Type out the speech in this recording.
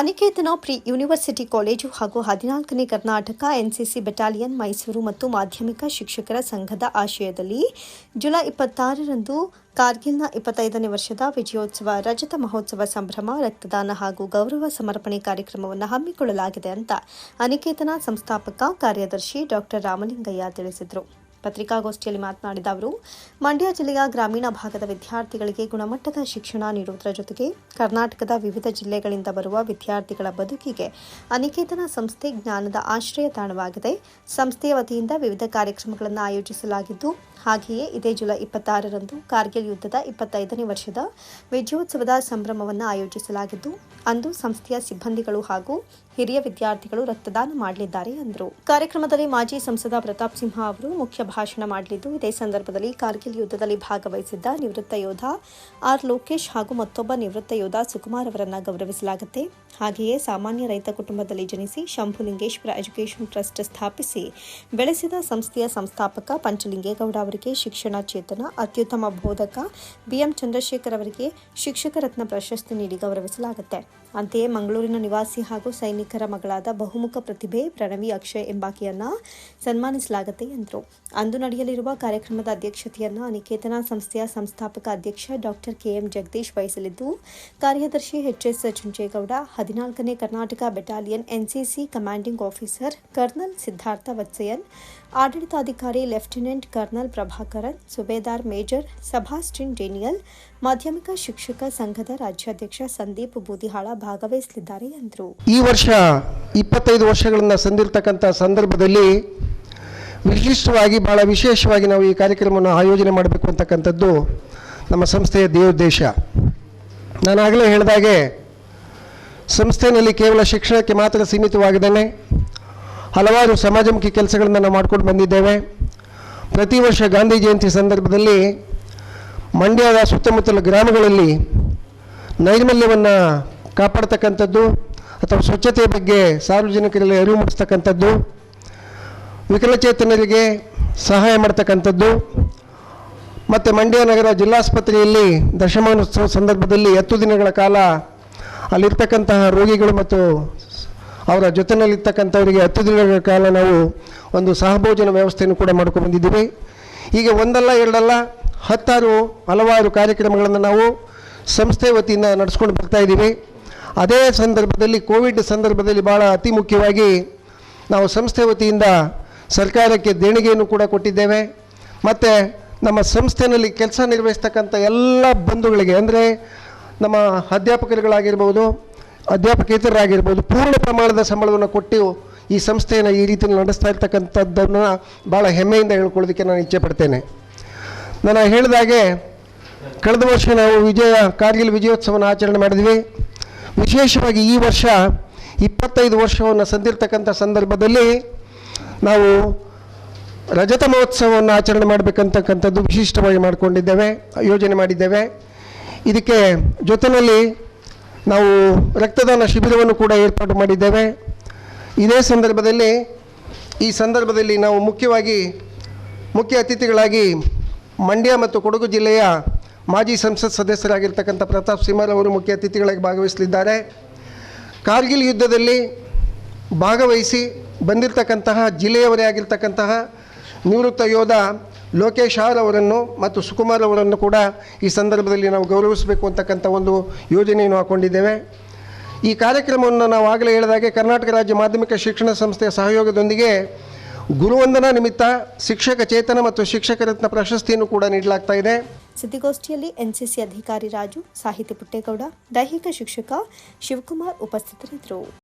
ಅನಿಕೇತನ pre university college ಹಾಗೂ ಹದಿನಾಲ್ಕನೇ Karnataka NCC battalion Mysuru ಮತ್ತು ಮಾಧ್ಯಮಿಕ ಶಿಕ್ಷಕರ ಸಂಘದ ಆಶಯದಲ್ಲಿ ಜುಲೈ ಇಪ್ಪತ್ತಾರರಂದು ಕಾರ್ಗಿಲ್ನ ಇಪ್ಪತ್ತೈದನೇ ವರ್ಷದ ವಿಜಯೋತ್ಸವ, ರಜತ ಮಹೋತ್ಸವ ಸಂಭ್ರಮ, ರಕ್ತದಾನ ಹಾಗೂ ಗೌರವ ಸಮರ್ಪಣೆ ಕಾರ್ಯಕ್ರಮವನ್ನು ಹಮ್ಮಿಕೊಳ್ಳಲಾಗಿದೆ ಅಂತ ಅನಿಕೇತನ ಸಂಸ್ಥಾಪಕ ಕಾರ್ಯದರ್ಶಿ ಡಾಕ್ಟರ್ ರಾಮಲಿಂಗಯ್ಯ ತಿಳಿಸಿದರು. ಪತ್ರಿಕಾಗೋಷ್ಠಿಯಲ್ಲಿ ಮಾತನಾಡಿದ ಅವರು, ಮಂಡ್ಯ ಜಿಲ್ಲೆಯ ಗ್ರಾಮೀಣ ಭಾಗದ ವಿದ್ಯಾರ್ಥಿಗಳಿಗೆ ಗುಣಮಟ್ಟದ ಶಿಕ್ಷಣ ನೀಡುವುದರ ಜೊತೆಗೆ ಕರ್ನಾಟಕದ ವಿವಿಧ ಜಿಲ್ಲೆಗಳಿಂದ ಬರುವ ವಿದ್ಯಾರ್ಥಿಗಳ ಬದುಕಿಗೆ ಅನಿಕೇತನ ಸಂಸ್ಥೆ ಜ್ಞಾನದ ಆಶ್ರಯ ತಾಣವಾಗಿದೆ. ಸಂಸ್ಥೆಯ ವತಿಯಿಂದ ವಿವಿಧ ಕಾರ್ಯಕ್ರಮಗಳನ್ನು ಆಯೋಜಿಸಲಾಗಿದ್ದು, ಹಾಗೆಯೇ ಇದೇ ಜುಲೈ ಇಪ್ಪತ್ತಾರರಂದು ಕಾರ್ಗಿಲ್ ಯುದ್ಧದ ಇಪ್ಪತ್ತೈದನೇ ವರ್ಷದ ವಿಜಯೋತ್ಸವದ ಸಂಭ್ರಮವನ್ನು ಆಯೋಜಿಸಲಾಗಿದ್ದು, ಅಂದು ಸಂಸ್ಥೆಯ ಸಿಬ್ಬಂದಿಗಳು ಹಾಗೂ ಹಿರಿಯ ವಿದ್ಯಾರ್ಥಿಗಳು ರಕ್ತದಾನ ಮಾಡಲಿದ್ದಾರೆ ಎಂದರು. ಕಾರ್ಯಕ್ರಮದಲ್ಲಿ ಮಾಜಿ ಸಂಸದ ಪ್ರತಾಪ್ ಸಿಂಹ ಅವರು, ಮುಖ್ಯ ಭಾಷಣ ಮಾಡಲಿದ್ದು, ಇದೇ ಸಂದರ್ಭದಲ್ಲಿ ಕಾರ್ಗಿಲ್ ಯುದ್ಧದಲ್ಲಿ ಭಾಗವಹಿಸಿದ್ದ ನಿವೃತ್ತ ಯೋಧ ಆರ್ ಲೋಕೇಶ್ ಹಾಗೂ ಮತ್ತೊಬ್ಬ ನಿವೃತ್ತ ಯೋಧ ಸುಕುಮಾರ್ ಅವರನ್ನು ಗೌರವಿಸಲಾಗುತ್ತೆ. ಹಾಗೆಯೇ ಸಾಮಾನ್ಯ ರೈತ ಕುಟುಂಬದಲ್ಲಿ ಜನಿಸಿ ಶಂಭುಲಿಂಗೇಶ್ವರ ಎಜುಕೇಷನ್ ಟ್ರಸ್ಟ್ ಸ್ಥಾಪಿಸಿ ಬೆಳೆಸಿದ ಸಂಸ್ಥೆಯ ಸಂಸ್ಥಾಪಕ ಪಂಚಲಿಂಗೇಗೌಡ ಅವರಿಗೆ ಶಿಕ್ಷಣ ಚೇತನ, ಅತ್ಯುತ್ತಮ ಬೋಧಕ ಬಿಎಂ ಚಂದ್ರಶೇಖರ್ ಅವರಿಗೆ ಶಿಕ್ಷಕ ರತ್ನ ಪ್ರಶಸ್ತಿ ನೀಡಿ ಗೌರವಿಸಲಾಗುತ್ತೆ. ಅಂತೆಯೇ ಮಂಗಳೂರಿನ ನಿವಾಸಿ ಹಾಗೂ ಸೈನಿಕರ ಮಗಳಾದ ಬಹುಮುಖ ಪ್ರತಿಭೆ ಪ್ರಣವಿ ಅಕ್ಷಯ್ ಎಂಬಾಕೆಯನ್ನ ಸನ್ಮಾನಿಸಲಾಗುತ್ತೆ ಎಂದರು. ಅಂದು ನಡೆಯಲಿರುವ ಕಾರ್ಯಕ್ರಮದ ಅಧ್ಯಕ್ಷತೆಯನ್ನು ಅನಿಕೇತನ ಸಂಸ್ಥೆಯ ಸಂಸ್ಥಾಪಕ ಅಧ್ಯಕ್ಷ ಡಾಕ್ಟರ್ ಕೆಎಂ ಜಗದೀಶ್ ವಹಿಸಲಿದ್ದು, ಕಾರ್ಯದರ್ಶಿ ಎಚ್ಎಸ್ ಚುಂಚೇಗೌಡ, ಹದಿನಾಲ್ಕನೇ Karnataka battalion NCC commanding officer colonel Siddhartha Vatsayan, ಆಡಳಿತಾಧಿಕಾರಿ lieutenant colonel Prabhakaran, subedar major Sebastian Daniel ಮಾಧ್ಯಮಿಕ ಶಿಕ್ಷಕ ಸಂಘದ ರಾಜ್ಯಾಧ್ಯಕ್ಷ ಸಂದೀಪ್ ಬೂದಿಹಾಳ ಭಾಗವಹಿಸಲಿದ್ದಾರೆ ಎಂದರು. ಈ ವರ್ಷ ಇಪ್ಪತ್ತೈದು ವರ್ಷಗಳನ್ನು ಸಂದಿರ್ತಕ್ಕಂಥ ಸಂದರ್ಭದಲ್ಲಿ ವಿಶಿಷ್ಟವಾಗಿ ಭಾಳ ವಿಶೇಷವಾಗಿ ನಾವು ಈ ಕಾರ್ಯಕ್ರಮವನ್ನು ಆಯೋಜನೆ ಮಾಡಬೇಕು ಅಂತಕ್ಕಂಥದ್ದು ನಮ್ಮ ಸಂಸ್ಥೆಯ ದೇವೋದ್ದೇಶ ನಾನಾಗಲೇ ಹೇಳಿದಾಗೆ ಸಂಸ್ಥೆಯಲ್ಲಿ ಕೇವಲ ಶಿಕ್ಷಣಕ್ಕೆ ಮಾತ್ರ ಸೀಮಿತವಾಗಿದ್ದೇನೆ. ಹಲವಾರು ಸಮಾಜಮುಖಿ ಕೆಲಸಗಳನ್ನು ನಾವು ಮಾಡ್ಕೊಂಡು ಬಂದಿದ್ದೇವೆ. ಪ್ರತಿ ವರ್ಷ ಗಾಂಧಿ ಜಯಂತಿ ಸಂದರ್ಭದಲ್ಲಿ ಮಂಡ್ಯದ ಸುತ್ತಮುತ್ತಲ ಗ್ರಾಮಗಳಲ್ಲಿ ನೈರ್ಮಲ್ಯವನ್ನು ಕಾಪಾಡ್ತಕ್ಕಂಥದ್ದು ಅಥವಾ ಸ್ವಚ್ಛತೆಯ ಬಗ್ಗೆ ಸಾರ್ವಜನಿಕರಲ್ಲಿ ಅರಿವು ಮೂಡಿಸ್ತಕ್ಕಂಥದ್ದು, ವಿಕಲಚೇತನರಿಗೆ ಸಹಾಯ ಮಾಡ್ತಕ್ಕಂಥದ್ದು, ಮತ್ತು ಮಂಡ್ಯ ನಗರ ಜಿಲ್ಲಾಸ್ಪತ್ರೆಯಲ್ಲಿ ದಶಮಾನೋತ್ಸವ ಸಂದರ್ಭದಲ್ಲಿ ಹತ್ತು ದಿನಗಳ ಕಾಲ ಅಲ್ಲಿರ್ತಕ್ಕಂತಹ ರೋಗಿಗಳು ಮತ್ತು ಅವರ ಜೊತೆಯಲ್ಲಿರ್ತಕ್ಕಂಥವರಿಗೆ ಹತ್ತು ದಿನಗಳ ಕಾಲ ನಾವು ಒಂದು ಸಹಭೋಜನ ವ್ಯವಸ್ಥೆಯನ್ನು ಕೂಡ ಮಾಡ್ಕೊಂಡು ಬಂದಿದ್ದೀವಿ. ಹೀಗೆ ಒಂದಲ್ಲ ಎರಡಲ್ಲ ಹತ್ತಾರು ಹಲವಾರು ಕಾರ್ಯಕ್ರಮಗಳನ್ನು ನಾವು ಸಂಸ್ಥೆ ವತಿಯಿಂದ ನಡೆಸ್ಕೊಂಡು ಬರ್ತಾ ಇದ್ದೀವಿ. ಅದೇ ಸಂದರ್ಭದಲ್ಲಿ, ಕೋವಿಡ್ ಸಂದರ್ಭದಲ್ಲಿ ಭಾಳ ಅತಿ ಮುಖ್ಯವಾಗಿ ನಾವು ಸಂಸ್ಥೆ ವತಿಯಿಂದ ಸರ್ಕಾರಕ್ಕೆ ದೇಣಿಗೆಯನ್ನು ಕೂಡ ಕೊಟ್ಟಿದ್ದೇವೆ. ಮತ್ತು ನಮ್ಮ ಸಂಸ್ಥೆಯಲ್ಲಿ ಕೆಲಸ ನಿರ್ವಹಿಸ್ತಕ್ಕಂಥ ಎಲ್ಲ ಬಂಧುಗಳಿಗೆ, ಅಂದರೆ ನಮ್ಮ ಅಧ್ಯಾಪಕರುಗಳಾಗಿರ್ಬೋದು ಅಧ್ಯಾಪಕೇತರಾಗಿರ್ಬೋದು ಪೂರ್ಣ ಪ್ರಮಾಣದ ಸಂಬಳವನ್ನು ಕೊಟ್ಟು ಈ ಸಂಸ್ಥೆಯನ್ನು ಈ ರೀತಿಯಲ್ಲಿ ನಡೆಸ್ತಾ ಇರ್ತಕ್ಕಂಥದ್ದನ್ನು ಭಾಳ ಹೆಮ್ಮೆಯಿಂದ ಹೇಳ್ಕೊಳ್ಳೋದಕ್ಕೆ ನಾನು ಇಚ್ಛೆ ಪಡ್ತೇನೆ. ನಾನು ಹೇಳಿದಾಗೆ ಕಳೆದ ವರ್ಷ ನಾವು ವಿಜಯ, ಕಾರ್ಗಿಲ್ ವಿಜಯೋತ್ಸವನ ಆಚರಣೆ ಮಾಡಿದ್ವಿ. ವಿಶೇಷವಾಗಿ ಈ ವರ್ಷ ಇಪ್ಪತ್ತೈದು ವರ್ಷವನ್ನು ಸಂದಿರ್ತಕ್ಕಂಥ ಸಂದರ್ಭದಲ್ಲಿ ನಾವು ರಜತ ಮಹೋತ್ಸವವನ್ನು ಆಚರಣೆ ಮಾಡಬೇಕಂತಕ್ಕಂಥದ್ದು ವಿಶಿಷ್ಟವಾಗಿ ಮಾಡಿಕೊಂಡಿದ್ದೇವೆ, ಯೋಜನೆ ಮಾಡಿದ್ದೇವೆ. ಇದಕ್ಕೆ ಜೊತೆಯಲ್ಲಿ ನಾವು ರಕ್ತದಾನ ಶಿಬಿರವನ್ನು ಕೂಡ ಏರ್ಪಾಡು ಮಾಡಿದ್ದೇವೆ. ಇದೇ ಸಂದರ್ಭದಲ್ಲಿ, ಈ ಸಂದರ್ಭದಲ್ಲಿ ನಾವು ಮುಖ್ಯವಾಗಿ ಮುಖ್ಯ ಅತಿಥಿಗಳಾಗಿ ಮಂಡ್ಯ ಮತ್ತು ಕೊಡಗು ಜಿಲ್ಲೆಯ ಮಾಜಿ ಸಂಸತ್ ಸದಸ್ಯರಾಗಿರ್ತಕ್ಕಂಥ ಪ್ರತಾಪ್ ಸಿಂಹರ್ ಅವರು ಮುಖ್ಯ ಅತಿಥಿಗಳಾಗಿ ಭಾಗವಹಿಸಲಿದ್ದಾರೆ. ಕಾರ್ಗಿಲ್ ಯುದ್ಧದಲ್ಲಿ ಭಾಗವಹಿಸಿ ಬಂದಿರತಕ್ಕಂತಹ ಜಿಲ್ಲೆಯವರೇ ಆಗಿರ್ತಕ್ಕಂತಹ ನಿವೃತ್ತ ಯೋಧ ಲೋಕೇಶ್ ಆರ್ ಅವರನ್ನು ಮತ್ತು ಸುಕುಮಾರ್ ಅವರನ್ನು ಕೂಡ ಈ ಸಂದರ್ಭದಲ್ಲಿ ನಾವು ಗೌರವಿಸಬೇಕು ಅಂತಕ್ಕಂಥ ಒಂದು ಯೋಜನೆಯನ್ನು ಹಾಕ್ಕೊಂಡಿದ್ದೇವೆ ಈ ಕಾರ್ಯಕ್ರಮವನ್ನು ನಾವು ಆಗಲೇ ಹೇಳಿದಾಗೆ ಕರ್ನಾಟಕ ರಾಜ್ಯ ಮಾಧ್ಯಮಿಕ ಶಿಕ್ಷಣ ಸಂಸ್ಥೆಯ ಸಹಯೋಗದೊಂದಿಗೆ ಗುರುವಂದನಾ ನಿಮಿತ್ತ ಶಿಕ್ಷಕ ಚೇತನ ಮತ್ತು ಶಿಕ್ಷಕ ರತ್ನ ಪ್ರಶಸ್ತಿಯನ್ನು ಕೂಡ ನೀಡಲಾಗ್ತಾ ಇದೆ. ಸುದ್ದಿಗೋಷ್ಠಿಯಲ್ಲಿ ಎನ್ಸಿಸಿ ಅಧಿಕಾರಿ ರಾಜು, ಸಾಹಿತಿ ಪುಟ್ಟೇಗೌಡ, ದೈಹಿಕ ಶಿಕ್ಷಕ ಶಿವಕುಮಾರ್ ಉಪಸ್ಥಿತರಿದ್ದರು.